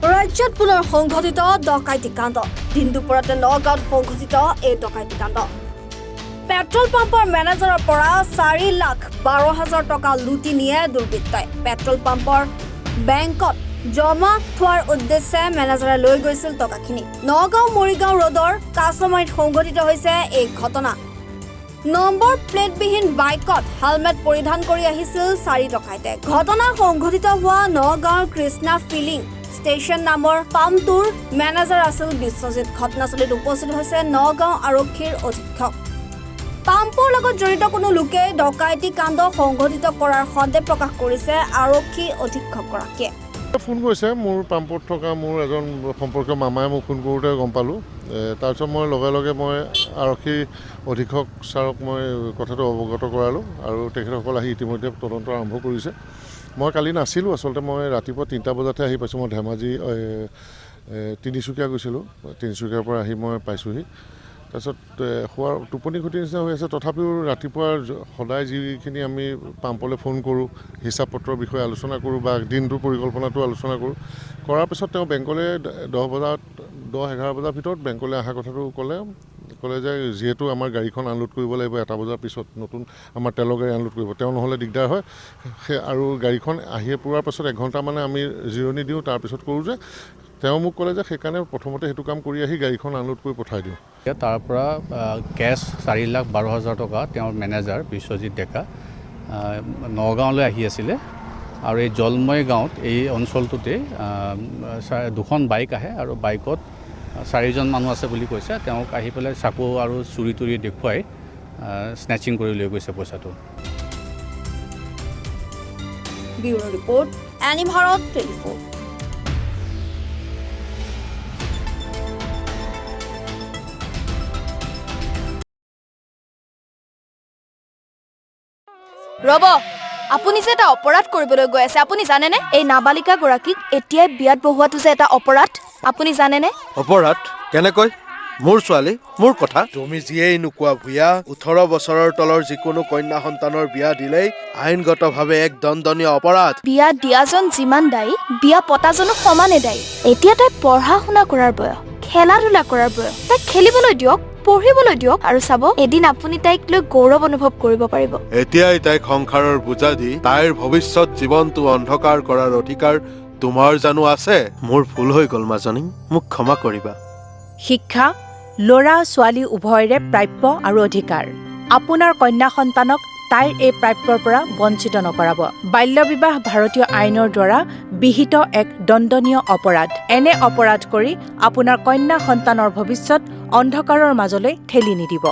ৰাজ্যত পুনৰ সংঘটিত ডকাইতি কাণ্ড। দিন দুপৰতে নগাঁৱত সংঘটিত এই ডকাইতি কাণ্ড। পেট্ৰল পাম্পৰ মেনেজাৰৰ পৰা চাৰি লাখ বাৰ হাজাৰ টকা লুটি নিয়ে দুৰ্বৃত্তই। পেট্ৰল পাম্পৰ বেংকত জমা থোৱাৰ উদ্দেশ্যে মেনেজাৰে লৈ গৈছিল টকাখিনি। নগাঁও মৰিগাঁও ৰোডৰ কাছমাৰীত সংঘটিত হৈছে এই ঘটনা। নম্বৰ প্লেটবিহীন বাইকত হেলমেট পৰিধান কৰি আহিছিল চাৰি ডকাইতে। ঘটনা সংঘটিত হোৱা নগাঁৱৰ কৃষ্ণা ফিলিং। ষ্টেচন নামৰ পাম্পটোৰ মেনেজাৰ আছিল বিশ্বজিৎ। ঘটনাস্থলীত উপস্থিত হৈছে নগাঁও আৰক্ষীৰ অধীক্ষক। পাম্পৰ লগত জড়িত কোনো লোকে ডকাইতি কাণ্ড সংঘটিত কৰাৰ সন্দেহ প্ৰকাশ কৰিছে আৰক্ষী অধীক্ষকগৰাকীয়ে। ফোন কৰিছে মোৰ পাম্পত থকা মোৰ এজন সম্পৰ্কীয় মামাই মোক ফোন কৰোঁতে গম পালোঁ। তাৰপিছত মই লগে লগে মই আৰক্ষী অধীক্ষক ছাৰক মই কথাটো অৱগত কৰালোঁ আৰু তেখেতসকল আহি ইতিমধ্যে তদন্ত আৰম্ভ কৰিছে। মই কালি নাছিলোঁ আচলতে মই ৰাতিপুৱা তিনিটা বজাতহে আহি পাইছোঁ মই ধেমাজি তিনিচুকীয়া গৈছিলোঁ। তিনিচুকীয়াৰ পৰা আহি মই পাইছোঁহি। তাৰপিছত শোৱাৰ টোপনি ক্ষতিৰ নিচিনা হৈ আছে তথাপিও ৰাতিপুৱা সদায় যিখিনি আমি পাম্পলৈ ফোন কৰোঁ হিচাপ পত্ৰৰ বিষয়ে আলোচনা কৰোঁ বা দিনটোৰ পৰিকল্পনাটো আলোচনা কৰোঁ কৰাৰ পিছত তেওঁ বেংকলৈ দহ বজাত দহ এঘাৰ বজাৰ ভিতৰত বেংকলৈ অহা কথাটো ক'লে। ক'লে যে যিহেতু আমাৰ গাড়ীখন আনলোড কৰিব লাগিব এটা বজাৰ পিছত নতুন আমাৰ তেলৰ গাড়ী আনলোড কৰিব। তেওঁ নহ'লে দিগদাৰ হয়। সেই আৰু গাড়ীখন আহিয়ে পোৱাৰ পাছত এঘণ্টা মানে আমি জিৰণি দিওঁ তাৰপিছত কৰোঁ যে তেওঁ মোক ক'লে যে সেইকাৰণে প্ৰথমতে সেইটো কাম কৰি আহি গাড়ীখন আনলোড কৰি পঠাই দিওঁ। তাৰ পৰা আহ, কেছ চাৰি লাখ বাৰ হাজাৰ টকা তেওঁৰ মেনেজাৰ বিশ্বজিৎ ডেকা আহ, নগাঁৱলৈ আহি আছিলে। আৰু এই জলময় গাঁৱত এই অঞ্চলটোতে আহ, দুখন বাইক আহে আৰু বাইকত চাৰিজন মানুহ আছে বুলি কৈছে। তেওঁক আহি পেলাই চাকু আৰু চুৰি তুৰি দেখুৱাই স্নেচিং কৰি লৈ গৈছে পইচাটো। ৰ'ব আপুনি যে এটা অপৰাধ কৰিবলৈ গৈ আছে আপুনি জানেনে? এই নাবালিকা গৰাকীক এতিয়াই বিয়াত বহোৱাটো যে এটা অপৰাধ আপুনি জানেনে? অপৰাধ? কেনেকৈ? মোৰ ছোৱালী মোৰ কথা? তুমি যিয়েই নোকোৱা ভূঞা ওঠৰ বছৰৰ তলৰ যিকোনো কন্যা সন্তানৰ বিয়া দিলেই আইনগতভাৱে এক দণ্ডনীয় অপৰাধ। বিয়া দিয়াজন যিমান দায়ী বিয়া পতাজনো সমানে দায়ী। এতিয়া তাই পঢ়া শুনা কৰাৰ বয়স খেলা ধূলা কৰাৰ বয়স। তাইক খেলিবলৈ দিয়ক পঢ়িবলৈ দিয়ক আৰু চাব এদিন আপুনি তাইক লৈ গৌৰৱ অনুভৱ কৰিব পাৰিব। এতিয়াই তাইক সংসাৰৰ বোজা দি তাইৰ ভৱিষ্যত জীৱনটো অন্ধকাৰ কৰাৰ অধিকাৰ তোমাৰ জানো আছে? মোৰ ভুল হৈ গ'ল মাজনী মোক ক্ষমা কৰিবা। শিক্ষা ল'ৰা ছোৱালী উভয়ৰে প্ৰাপ্য আৰু অধিকাৰ। আপোনাৰ কন্যা সন্তানক তাইৰ এই প্ৰাপ্যৰ পৰা বঞ্চিত নকৰাব। বাল্য বিবাহ ভাৰতীয় আইনৰ দ্বাৰা বিহিত এক দণ্ডনীয় অপৰাধ। এনে অপৰাধ কৰি আপোনাৰ কন্যা সন্তানৰ ভৱিষ্যত অন্ধকাৰৰ মাজলৈ ঠেলি নিদিব।